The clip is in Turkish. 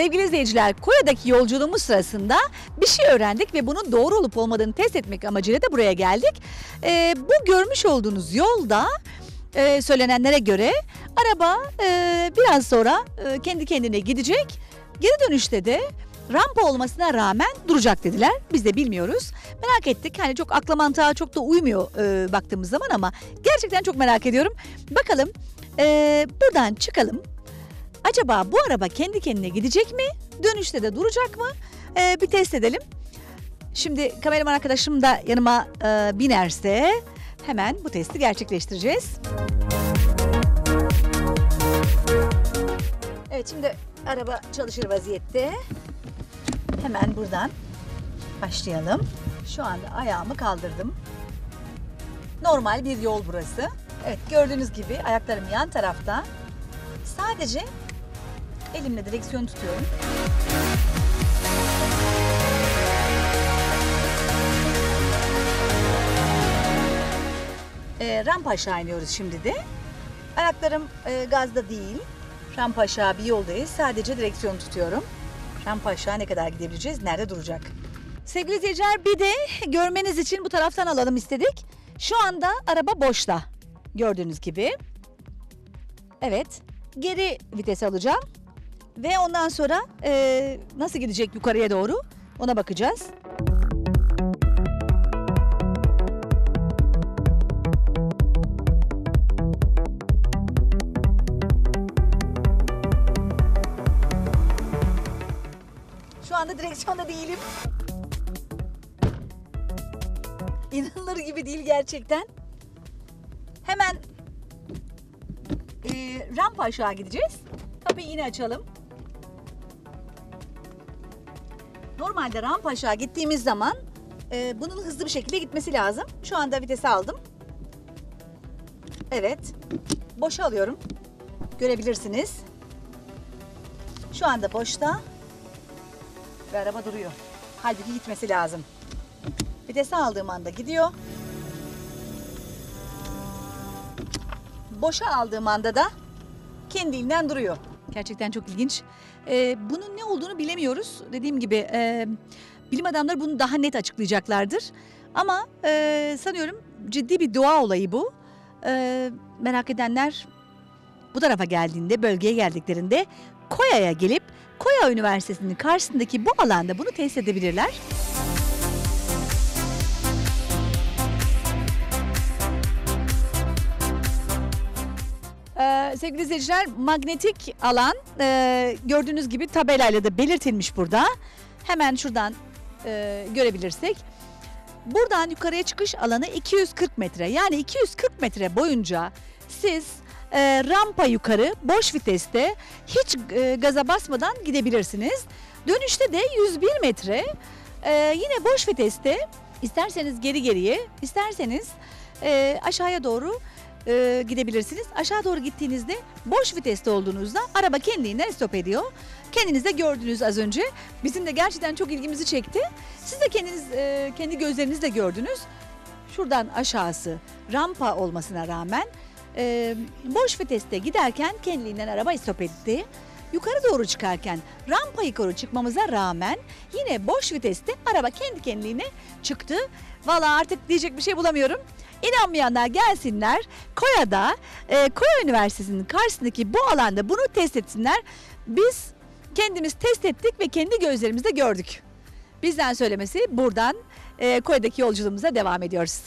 Sevgili izleyiciler, Kore'deki yolculuğumuz sırasında bir şey öğrendik ve bunun doğru olup olmadığını test etmek amacıyla da buraya geldik. Ee, bu görmüş olduğunuz yolda e, söylenenlere göre araba e, biraz sonra e, kendi kendine gidecek. Geri dönüşte de rampa olmasına rağmen duracak dediler. Biz de bilmiyoruz. Merak ettik. Hani çok akla mantığa çok da uymuyor e, baktığımız zaman ama gerçekten çok merak ediyorum. Bakalım e, buradan çıkalım. Acaba bu araba kendi kendine gidecek mi? Dönüşte de duracak mı? Ee, bir test edelim. Şimdi kameraman arkadaşım da yanıma e, binerse hemen bu testi gerçekleştireceğiz. Evet şimdi araba çalışır vaziyette. Hemen buradan başlayalım. Şu anda ayağımı kaldırdım. Normal bir yol burası. Evet gördüğünüz gibi ayaklarım yan tarafta. Sadece elimle direksiyon tutuyorum. Ee, rampa aşağı iniyoruz şimdi de. Ayaklarım e, gazda değil. Rampa aşağı bir yoldayız. Sadece direksiyon tutuyorum. Rampa aşağı ne kadar gidebileceğiz? Nerede duracak? Sevgili izleyiciler bir de görmeniz için bu taraftan alalım istedik. Şu anda araba boşta. Gördüğünüz gibi. Evet. Geri vites alacağım. Ve ondan sonra e, nasıl gidecek yukarıya doğru ona bakacağız. Anda direksiyonda değilim. İnanılır gibi değil gerçekten. Hemen e, rampa aşağı gideceğiz. Kapıyı yine açalım. Normalde rampa aşağı gittiğimiz zaman e, bunun hızlı bir şekilde gitmesi lazım. Şu anda vitesi aldım. Evet. Boşa alıyorum. Görebilirsiniz. Şu anda boşta. Ve araba duruyor. Halbuki gitmesi lazım. Vitesi aldığım anda gidiyor. Boşa aldığım anda da kendiliğinden duruyor. Gerçekten çok ilginç. Ee, bunun ne olduğunu bilemiyoruz. Dediğim gibi e, bilim adamları bunu daha net açıklayacaklardır. Ama e, sanıyorum ciddi bir doğa olayı bu. E, merak edenler bu tarafa geldiğinde, bölgeye geldiklerinde Koya'ya gelip Koya Üniversitesi'nin karşısındaki bu alanda bunu test edebilirler. Ee, sevgili izleyiciler magnetik alan e, gördüğünüz gibi tabelayla da belirtilmiş burada. Hemen şuradan e, görebilirsek. Buradan yukarıya çıkış alanı 240 metre. Yani 240 metre boyunca siz e, rampa yukarı boş viteste hiç e, gaza basmadan gidebilirsiniz. Dönüşte de 101 metre e, yine boş viteste isterseniz geri geriye isterseniz e, aşağıya doğru e, gidebilirsiniz. Aşağı doğru gittiğinizde boş viteste olduğunuzda araba kendiliğinden stop ediyor. Kendiniz de gördünüz az önce. Bizim de gerçekten çok ilgimizi çekti. Siz de kendiniz e, kendi gözlerinizle gördünüz. Şuradan aşağısı rampa olmasına rağmen e, boş viteste giderken kendiliğinden araba stop etti. Yukarı doğru çıkarken rampa yukarı çıkmamıza rağmen yine boş viteste araba kendi kendiliğine çıktı. Valla artık diyecek bir şey bulamıyorum. İnanmayanlar gelsinler Koya'da, e, Koya Üniversitesi'nin karşısındaki bu alanda bunu test etsinler. Biz kendimiz test ettik ve kendi gözlerimizle gördük. Bizden söylemesi buradan e, Koya'daki yolculuğumuza devam ediyoruz.